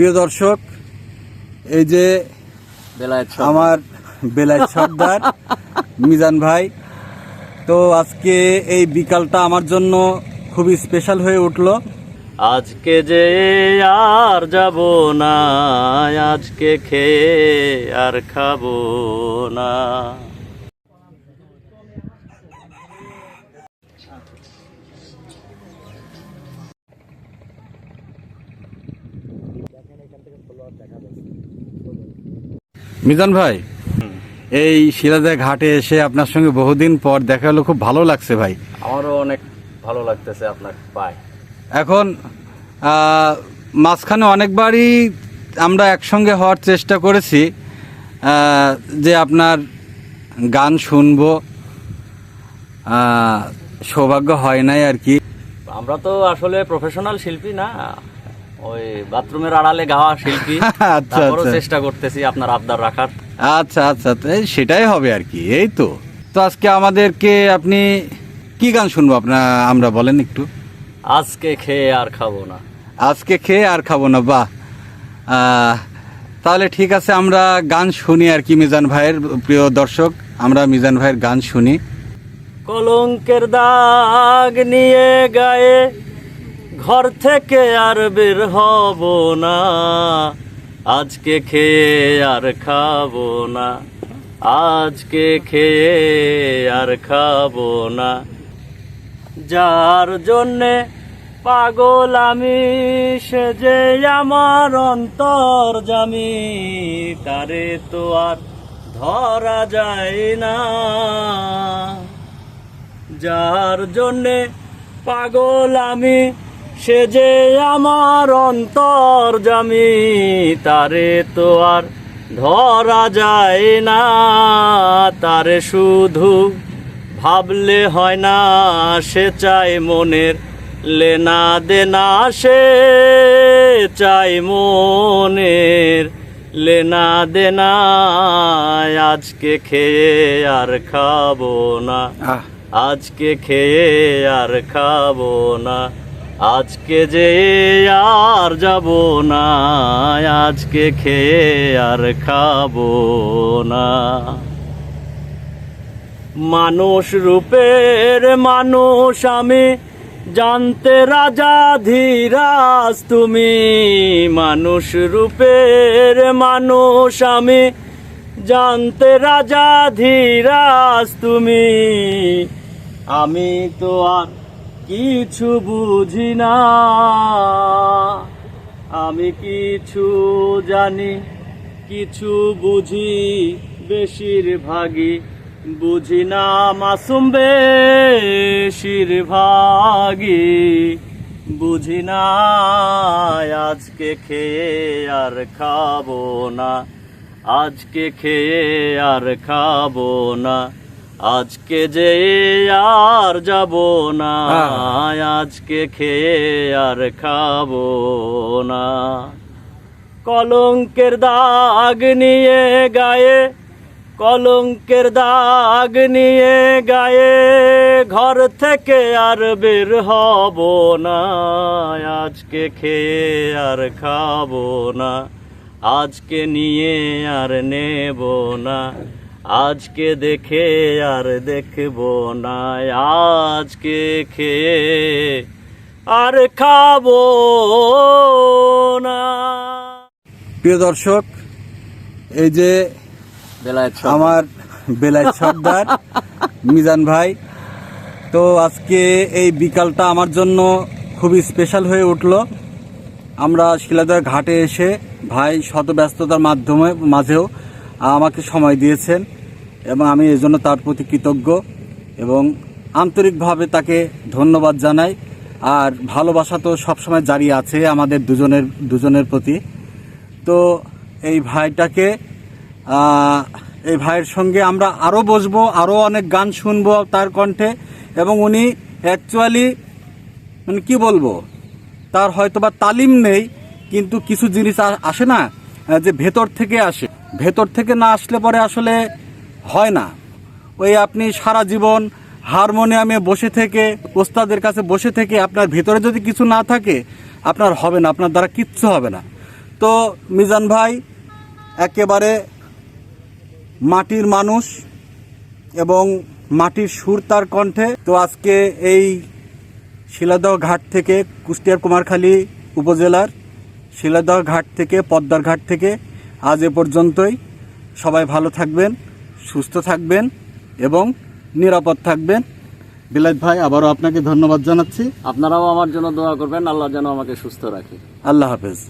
প্রিয় দর্শক এই যে আমার বেলায় সর্দার মিজান ভাই তো আজকে এই বিকালটা আমার জন্য খুবই স্পেশাল হয়ে উঠল। আজকে যে আর যাব না আজকে খেয়ে আর খাব না। মিজান ভাই এই শিলাদা ঘাটে এসে আপনার সঙ্গে বহুদিন পর দেখা হলো খুব ভালো লাগছে ভাই। আমারও অনেক ভালো লাগতেছে আপনার পায়। এখন মাঝখানে অনেকবারই আমরা একসঙ্গে হওয়ার চেষ্টা করেছি যে আপনার গান শুনব সৌভাগ্য হয় নাই আর কি। আমরা তো আসলে প্রফেশনাল শিল্পী না। ওই বাথরুমের আড়ালে গাওয়া শিল্পী। আচ্ছা, তারপরও আচ্ছা। চেষ্টা করতেছি আপনার আবদার রাখার। আচ্ছা আচ্ছা। সেটাই হবে আর কি এই তো। তো আজকে আমাদেরকে আপনি কি গান শুনব আপনার আমরা বলেন একটু। আজকে খেয়ে আর খাব না। আজকে খেয়ে আর খাব না বাহ। তাহলে ঠিক আছে আমরা গান শুনি আর কি মিজান ভাইয়ের প্রিয় দর্শক। আমরা মিজান ভাইয়ের গান শুনি। কলঙ্কের দাগ নিয়ে গায়ে ঘর থেকে আর বের হব না। আজকে খেয়ে আর খাব না। আজকে খেয়ে আর খাব না। যার জন্যে পাগল আমি, সে যে আমার অন্তর জামি, তারে তো আর ধরা যায় না। যার জন্যে পাগল আমি সে যে আমার অন্তর জামি তারে তো আর ধরা যায় না। তারে শুধু ভাবলে হয় না সে চাই মনের লেনা দেনা সে চাই মনের লেনা দেনা। আজকে খেয়ে আর খাব না আজকে খেয়ে আর খাব না। আজকে যে আর যাব না, আজকে খেয়ে আর খাব না। মানুষ রূপের মানুষ আমি, জানতে রাজা ধীরাজ তুমি। মানুষ রূপের মানুষ আমি, জানতে রাজা ধীরাজ তুমি। আমি তো আর কিছু বুঝি না। আমি কিছু জানি, কিছু বুঝি, বেশিরভাগই বুঝি না মাসুম বেশির বেশিরভাগই বুঝি না। আজকে খেয়ে আর খাব না, আজকে খেয়ে আর খাব না। আজকে যে আর যাব না আজকে খেয়ে আর খাব না। কলঙ্কের দাগ নিয়ে গায়ে কলঙ্কের দাগ নিয়ে গায়ে ঘর থেকে আর বের হব না আজকে খেয়ে আর খাব না আজকে নিয়ে আর নেব না। আজকে দেখে আর দেখব না আজকে খেয়ে আর খাব না। প্রিয় দর্শক এই যে বেলায়েত আমার বেলায় সর্দার মিজান ভাই তো আজকে এই বিকালটা আমার জন্য খুবই স্পেশাল হয়ে উঠল। আমরা শিলাদার ঘাটে এসে ভাই শত ব্যস্ততার মাধ্যমে মাঝেও আমাকে সময় দিয়েছেন এবং আমি এই জন্য তার প্রতি কৃতজ্ঞ এবং আন্তরিকভাবে তাকে ধন্যবাদ জানাই। আর ভালোবাসা তো সবসময় জারি আছে আমাদের দুজনের দুজনের প্রতি। তো এই ভাইটাকে এই ভাইয়ের সঙ্গে আমরা আরও বসবো আরও অনেক গান শুনব তার কণ্ঠে এবং উনি অ্যাকচুয়ালি মানে কী বলব, তার হয়তোবা তালিম নেই, কিন্তু কিছু জিনিস আসে না, যে ভেতর থেকে আসে। ভেতর থেকে না আসলে পরে আসলে হয় না। ওই আপনি সারা জীবন হারমোনিয়ামে বসে থেকে, ওস্তাদের কাছে বসে থেকে আপনার ভেতরে যদি কিছু না থাকে, আপনার হবে না, আপনার দ্বারা কিচ্ছু হবে না। তো মিজান ভাই, একেবারে মাটির মানুষ এবং মাটির সুর তার কণ্ঠে। তো আজকে এই শিলাদহ ঘাট থেকে কুষ্টিয়ার কুমারখালী উপজেলার শিলাদহ ঘাট থেকে, পদ্মার ঘাট থেকে আজ এ পর্যন্তই। সবাই ভালো থাকবেন সুস্থ থাকবেন এবং নিরাপদ থাকবেন। বিলাত ভাই আবারও আপনাকে ধন্যবাদ জানাচ্ছি। আপনারাও আমার জন্য দোয়া করবেন আল্লাহ যেন আমাকে সুস্থ রাখে। আল্লাহ হাফেজ।